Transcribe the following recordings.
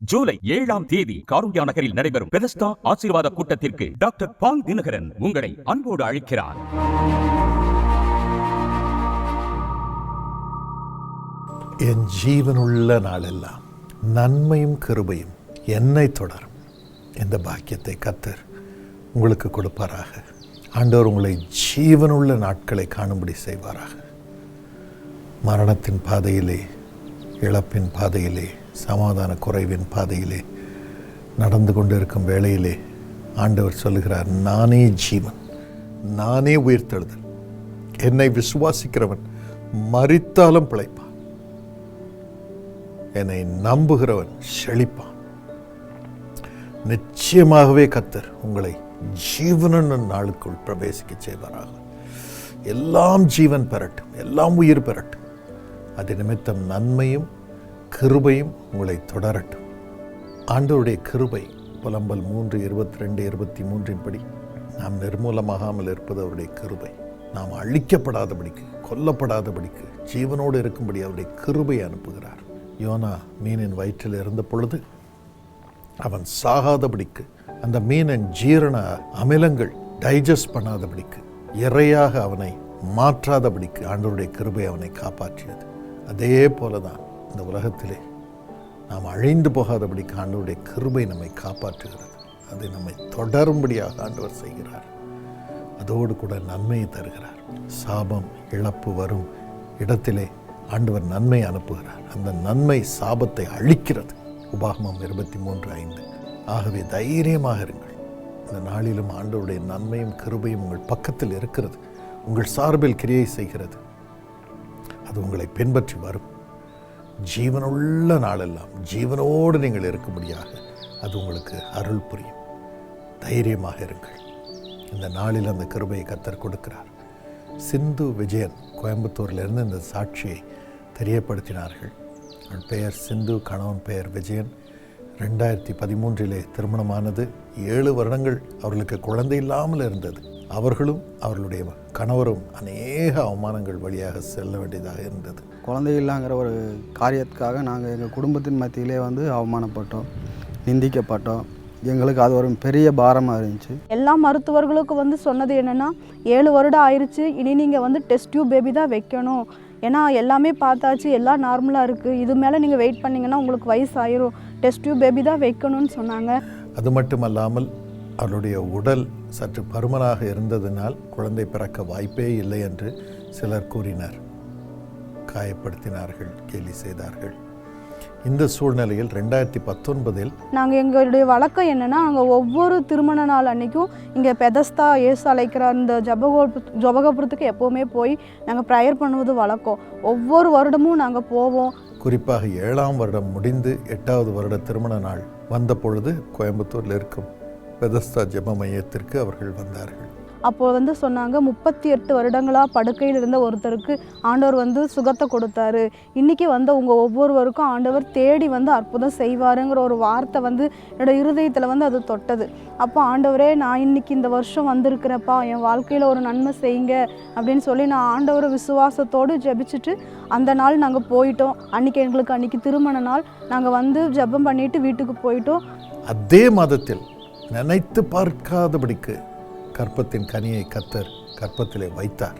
ஜூலை ஏழாம் தேதி காருண்யா நகரில் நடைபெறும் பெதஸ்டா ஆசீர்வாத கூட்டத்திற்கு டாக்டர் பால் தினகரன் உங்களை அன்போடு அழைக்கிறார். என் ஜீவனுள்ள நாளெல்லாம் நன்மையும் கிருபையும் என்னை தொடரும். இந்த பாக்கியத்தை கத்தர் உங்களுக்கு கொடுப்பாராக. ஆண்டவர் உங்களை ஜீவனுள்ள நாட்களை காணும்படி செய்வாராக. மரணத்தின் பாதையிலே இழப்பின் பாதையிலே சமாதான குறைவின் பாதையிலே நடந்து கொண்டிருக்கும் வேளையிலே ஆண்டவர் சொல்லுகிறார் நானே ஜீவன் நானே உயிர்த்தெழுதல். என்னை விசுவாசிக்கிறவன் மறித்தாலும் பிழைப்பான். என்னை நம்புகிறவன் செழிப்பான். நிச்சயமாகவே கத்தர் உங்களை ஜீவனன் நாளுக்குள் பிரவேசிக்க செய்வாராக. எல்லாம் ஜீவன் பெறட்டும் எல்லாம் உயிர் பெறட்டும். அது நிமித்தம் நன்மையும் கிருபையும் உங்களை தொடரட்டும். ஆண்டவருடைய கிருபை புலம்பல் மூன்று இருபத்தி ரெண்டு இருபத்தி மூன்றின் படி நாம் நிர்மூலமாகாமல் இருப்பது அவருடைய கிருபை. நாம் அழிக்கப்படாதபடிக்கு கொல்லப்படாதபடிக்கு ஜீவனோடு இருக்கும்படி அவருடைய கிருபை அனுப்புகிறார். யோனா மீனின் வயிற்றில் இருந்த பொழுது அவன் சாகாதபடிக்கு அந்த மீனின் ஜீரண அமிலங்கள் டைஜஸ்ட் பண்ணாதபடிக்கு இறையாக அவனை மாற்றாதபடிக்கு ஆண்டவருடைய கிருபை அவனை காப்பாற்றியது. அதே போல தான் இந்த உலகத்திலே நாம் அழிந்து போகாதபடிக்கு ஆண்டவருடைய கிருபை நம்மை காப்பாற்றுகிறது. அது நம்மை தொடரும்படியாக ஆண்டவர் செய்கிறார். அதோடு கூட நன்மையை தருகிறார். சாபம் இழப்பு வரும் இடத்திலே ஆண்டவர் நன்மை அனுப்புகிறார். அந்த நன்மை சாபத்தை அழிக்கிறது. உபாகமம் இருபத்தி மூன்று ஐந்து. ஆகவே தைரியமாக இருங்கள். இந்த நாளிலும் ஆண்டவருடைய நன்மையும் கிருபையும் உங்கள் பக்கத்தில் இருக்கிறது. உங்கள் சார்பில் கிரியை செய்கிறது. அது உங்களை பின்பற்றி வரும். ஜீவனுள்ள நாளெல்லாம் ஜீவனோடு நீங்கள் இருக்கும்படியாக அது உங்களுக்கு அருள் புரியும். தைரியமாக இருங்கள். இந்த நாளில் அந்த கிருபையை கத்தர் கொடுக்கிறார். சிந்து விஜயன் கோயம்புத்தூர்லேருந்து இந்த சாட்சியை தெரியப்படுத்தினார்கள். அவள் பெயர் சிந்து கணவன் பெயர் விஜயன். ரெண்டாயிரத்தி பதிமூன்றிலே திருமணமானது. ஏழு வருடங்கள் அவர்களுக்கு குழந்தை இல்லாமல் இருந்தது. அவர்களும் அவர்களுடைய கணவரும் அநேக அவமானங்கள் வழியாக செல்ல வேண்டியதாக இருந்தது. குழந்தை இல்லைங்கிற ஒரு காரியத்துக்காக நாங்கள் எங்கள் குடும்பத்தின் மத்தியிலே வந்து அவமானப்பட்டோம் நிந்திக்கப்பட்டோம். எங்களுக்கு அது ஒரு பெரிய பாரமாக இருந்துச்சு. எல்லா மருத்துவர்களுக்கும் வந்து சொன்னது என்னென்னா ஏழு வருடம் ஆயிருச்சு இனி நீங்கள் வந்து டெஸ்ட் டியூப் பேபி தான் வைக்கணும். ஏன்னா எல்லாமே பார்த்தாச்சு எல்லாம் நார்மலாக இருக்குது இது மேலே நீங்கள் வெயிட் பண்ணிங்கன்னா உங்களுக்கு வயசு ஆயிரும் டெஸ்ட் டியூப் பேபி தான் வைக்கணும்னு சொன்னாங்க. அது மட்டுமல்லாமல் அவருடைய உடல் சற்று பருமனாக இருந்ததினால் குழந்தை பிறக்க வாய்ப்பே இல்லை என்று சிலர் கூறினர். காயப்படுத்தினார்கள் கேலி செய்தார்கள். இந்த சூழ்நிலையில் ரெண்டாயிரத்தி பத்தொன்பதில் நாங்கள் எங்களுடைய வழக்கம் என்னென்னா நாங்கள் ஒவ்வொரு திருமண நாள் அன்னைக்கும் இங்கே பெதஸ்தா ஏசு அழைக்கிற அந்த ஜபகோபு ஜபகபுரத்துக்கு எப்போவுமே போய் நாங்கள் ப்ரேயர் பண்ணுவது வழக்கம். ஒவ்வொரு வருடமும் நாங்கள் போவோம். குறிப்பாக ஏழாம் வருடம் முடிந்து எட்டாவது வருட திருமண நாள் வந்த பொழுது கோயம்புத்தூரில் இருக்கும். பெதஸ்தா ஜெப மையத்திற்கு அவர்கள் வந்தார்கள். அப்போ வந்து சொன்னாங்க முப்பத்தி எட்டு வருடங்களாக படுக்கையில் இருந்த ஒருத்தருக்கு ஆண்டவர் வந்து சுகத்தை கொடுத்தாரு. இன்றைக்கி வந்து உங்கள் ஒவ்வொருவருக்கும் ஆண்டவர் தேடி வந்து அற்புதம் செய்வாருங்கிற ஒரு வார்த்தை வந்து என்னோட இருதயத்தில் வந்து அது தொட்டது. அப்போ ஆண்டவரே நான் இன்னைக்கு இந்த வருஷம் வந்திருக்கிறேப்பா என் வாழ்க்கையில் ஒரு நன்மை செய்யுங்க அப்படின்னு சொல்லி நான் ஆண்டவரை விசுவாசத்தோடு ஜெபிச்சுட்டு அந்த நாள் நாங்கள் போயிட்டோம். அன்றைக்கி எங்களுக்கு அன்றைக்கி திருமண நாள். நாங்கள் வந்து ஜெபம் பண்ணிட்டு வீட்டுக்கு போயிட்டோம். அதே மாதத்தில் நினைத்து பார்க்காதபடிக்கு கற்பத்தின் கனியை கத்தர் கற்பத்திலே வைத்தார்.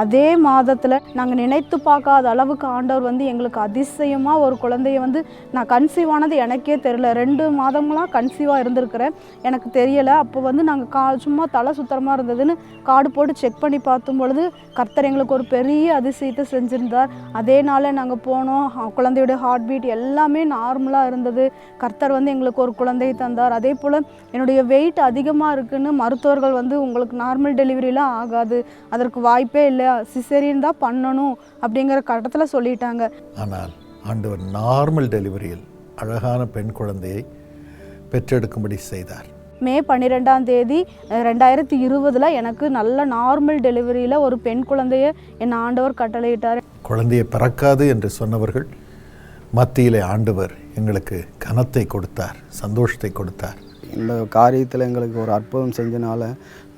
அதே மாதத்தில் நாங்கள் நினைத்து பார்க்காத அளவுக்கு ஆண்டவர் வந்து எங்களுக்கு அதிசயமாக ஒரு குழந்தைய வந்து நான் கன்சீவ் ஆனது எனக்கே தெரியல. ரெண்டு மாதங்களாக கன்சீவாக இருந்திருக்கிறேன். எனக்கு தெரியலை. அப்போ வந்து நாங்கள் கா சும்மா தலை சுத்தரமாக இருந்ததுன்னு கார்டு போட்டு செக் பண்ணி பார்த்தும் பொழுது கர்த்தர் எங்களுக்கு ஒரு பெரிய அதிசயத்தை செஞ்சுருந்தார். அதே நாளே நாங்கள் போனோம். குழந்தையோட ஹார்ட் பீட் எல்லாமே நார்மலாக இருந்தது. கர்த்தர் வந்து எங்களுக்கு ஒரு குழந்தையை தந்தார். அதே போல் என்னுடைய வெயிட் அதிகமாக இருக்குதுன்னு மருத்துவர்கள் வந்து உங்களுக்கு நார்மல் டெலிவரிலாம் ஆகாது. அதற்கு வாய்ப்பே இல்லை. சிசேரியன் தான் பண்ணணும் அப்படிங்கிற கட்டத்தில் சொல்லிட்டாங்க. ஆனால் ஆண்டவர் நார்மல் டெலிவரியில் அழகான பெண் குழந்தையை பெற்றெடுக்கும்படி செய்தார். மே பன்னிரெண்டாம் தேதி ரெண்டாயிரத்தி இருபதில் எனக்கு நல்ல நார்மல் டெலிவரியில் ஒரு பெண் குழந்தைய என் ஆண்டவர் கட்டளையிட்டார். குழந்தையை பிறக்காது என்று சொன்னவர்கள் மத்தியிலே ஆண்டவர் எங்களுக்கு கனத்தை கொடுத்தார் சந்தோஷத்தை கொடுத்தார். இந்த காரியத்தில் எங்களுக்கு ஒரு அற்புதம் செஞ்சனால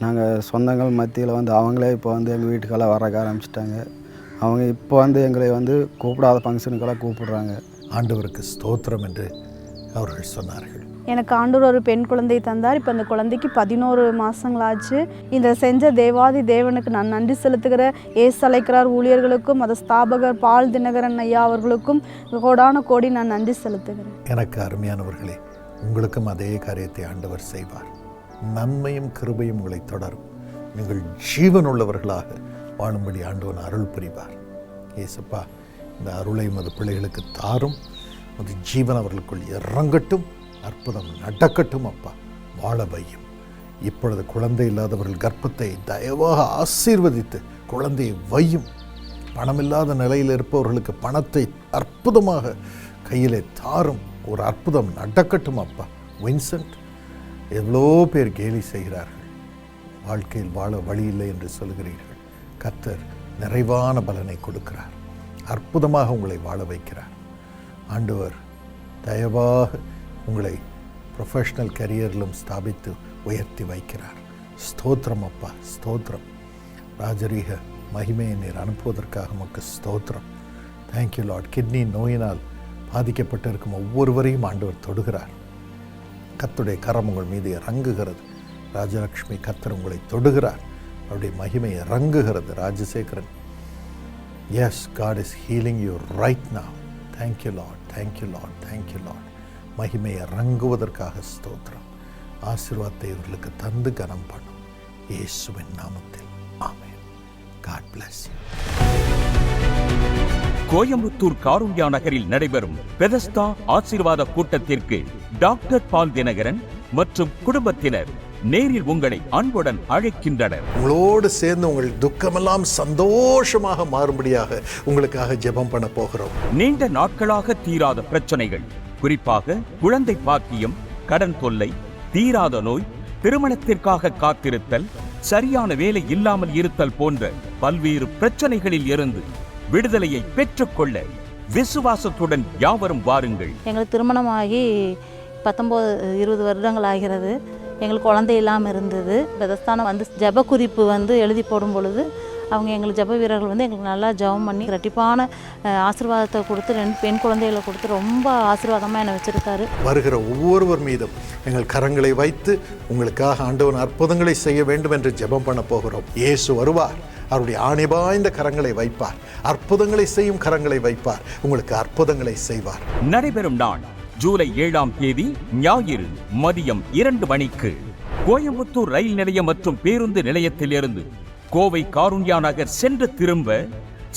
நாங்கள் சொந்தங்கள் மத்தியில் வந்து அவங்களே இப்போ வந்து எங்கள் வீட்டுக்கெல்லாம் வர ஆரம்பிச்சிட்டாங்க. அவங்க இப்போ வந்து எங்களை வந்து கூப்பிடாத ஃபங்க்ஷனுக்கெல்லாம் கூப்பிடுறாங்க. ஆண்டவருக்கு ஸ்தோத்திரம் என்று அவர்கள் சொன்னார்கள். எனக்கு ஆண்டவர் ஒரு பெண் குழந்தை தந்தார். இப்போ அந்த குழந்தைக்கு பதினோரு மாதங்களாச்சு இந்த செஞ்ச தேவாதி தேவனுக்கு நான் நன்றி செலுத்துகிற. ஏசு அலைக்கிறார் ஊழியர்களுக்கும் மத ஸ்தாபகர் பால் தினகரன் ஐயா அவர்களுக்கும் கோடான கோடி நான் நன்றி செலுத்துகிறேன். எனக்கு அருமையானவர்களே உங்களுக்கும் அதே காரியத்தை ஆண்டவர் செய்வார். நன்மையும் கிருபையும் உங்களை தொடரும். நீங்கள் ஜீவனுள்ளவர்களாக வாழும்படி ஆண்டவன் அருள் புரிவார். ஏசப்பா இந்த அருளை மது பிள்ளைகளுக்கு தாரும். அது ஜீவன் அவர்களுக்குள் இறங்கட்டும். அற்புதம் நடக்கட்டும் அப்பா. வாழ வையும். இப்பொழுது குழந்தை இல்லாதவர்கள் கர்ப்பத்தை தயவாக ஆசீர்வதித்து குழந்தையை வையும். பணமில்லாத நிலையில் இருப்பவர்களுக்கு பணத்தை அற்புதமாக கையிலே தாரும். ஒரு அற்புதம் நடக்கட்டும் அப்பா. வின்சென்ட் எவ்வளோ பேர் கேலி செய்கிறார்கள். வாழ்க்கையில் வாழ வழி இல்லை என்று சொல்கிறீர்கள் கர்த்தர் நிறைவான பலனை கொடுக்கிறார். அற்புதமாக உங்களை வாழ வைக்கிறார். ஆண்டவர் தயவாக உங்களை ப்ரொஃபஷ்னல் கரியரிலும் ஸ்தாபித்து உயர்த்தி வைக்கிறார். ஸ்தோத்திரம் அப்பா ஸ்தோத்திரம். ராஜரீக மகிமையை நீர் அனுப்புவதற்காக உமக்கு ஸ்தோத்திரம். தேங்க்யூ லார்ட் கிட்னி நோயினால் பாதிக்கப்பட்டிருக்கும் ஒவ்வொருவரையும் ஆண்டவர் தொடுகிறார். கத்துடைய கரம் உங்கள் மீது இறங்குகிறது ராஜலக்ஷ்மி கத்தர் உங்களை தொடுகிறார். அவருடைய மகிமை இறங்குகிறது Rajasekaran. Yes God is healing you right now. Thank you Lord thank you Lord thank you Lord மகிமை இறங்குவதற்காக ஸ்தோத்திரம். ஆசீர்வாதத்தை இவர்களுக்கு தந்து கனம் பண்ணும். இயேசுவின் நாமத்தில். ஆமே God bless you Coimbatore Karunya நகரில் நடைபெறும் பெதஸ்தா ஆசீர்வாத கூட்டத்திற்கு டாக்டர் பால் தினகரன் மற்றும் குடும்பத்தினர் நேரில் உங்களை அன்புடன் அழைக்கின்றனர். உங்களோடு சேர்ந்து உங்கள் துக்கமெல்லாம் சந்தோஷமாக மாறும்படியாக உங்களுக்காக ஜெபம் பண்ண போகிறோம். நீண்ட நாட்களாக தீராத பிரச்சனைகள் குறிப்பாக குழந்தை பாக்கியம் கடன் தொல்லை தீராத நோய் திருமணத்திற்காக காத்திருத்தல் சரியான வேலை இல்லாமல் இருத்தல் போன்ற பல்வேறு பிரச்சனைகளில் இருந்து விடுதலையை பெற்றுக்கொள்ள விசுவாசத்துடன் யாவரும் வாருங்கள். எங்களுக்கு திருமணமாகி பத்தொம்போது இருபது வருடங்கள் ஆகிறது. எங்களுக்கு குழந்தை இல்லாமல் இருந்தது. பெதஸ்தானம் வந்து ஜெப குறிப்பு வந்து எழுதி போடும் பொழுது அவங்க எங்களுக்கு ஜெப வீரர்கள் வந்து எங்களுக்கு நல்லா ஜெபம் பண்ணி ரெட்டிப்பான ஆசீர்வாதத்தை கொடுத்து ரெண்டு பெண் குழந்தைகளை கொடுத்து ரொம்ப ஆசீர்வாதமாக என்னை வச்சுருக்காரு. வருகிற ஒவ்வொருவர் மீதும் எங்கள் கரங்களை வைத்து உங்களுக்காக ஆண்டவன் அற்புதங்களை செய்ய வேண்டும் என்று ஜெபம் பண்ண போகிறோம். இயேசு வருவார். அவருடைய ஆணிபாய்ந்த கரங்களை வைப்பார். அற்புதங்களை செய்யும் கரங்களை வைப்பார். உங்களுக்கு அற்புதங்களை செய்வார். நடைபெறும் நாள் ஜூலை ஏழாம் தேதி ஞாயிறு மதியம் இரண்டு மணிக்கு. கோயம்புத்தூர் ரயில் நிலையம் மற்றும் பேருந்து நிலையத்திலிருந்து கோவை காருண்யா நகர் சென்று திரும்ப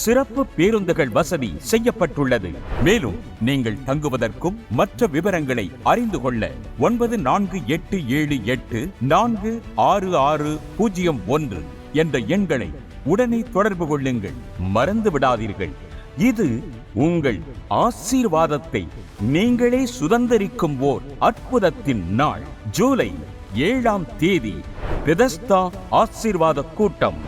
சிறப்பு பேருந்துகள் வசதி செய்யப்பட்டுள்ளது. மேலும் நீங்கள் தங்குவதற்கும் மற்ற விவரங்களை அறிந்து கொள்ள ஒன்பது நான்கு எட்டு ஏழு எட்டு நான்கு ஆறு ஆறு பூஜ்ஜியம் ஒன்று என்ற எண்களை உடனே தொடர்பு கொள்ளுங்கள் மறந்து விடாதீர்கள். இது உங்கள் ஆசீர்வாதத்தை நீங்களே சுதந்திரிக்கும் ஓர் அற்புதத்தின் நாள். ஜூலை ஏழாம் தேதி பெதஸ்தா ஆசீர்வாத கூட்டம்.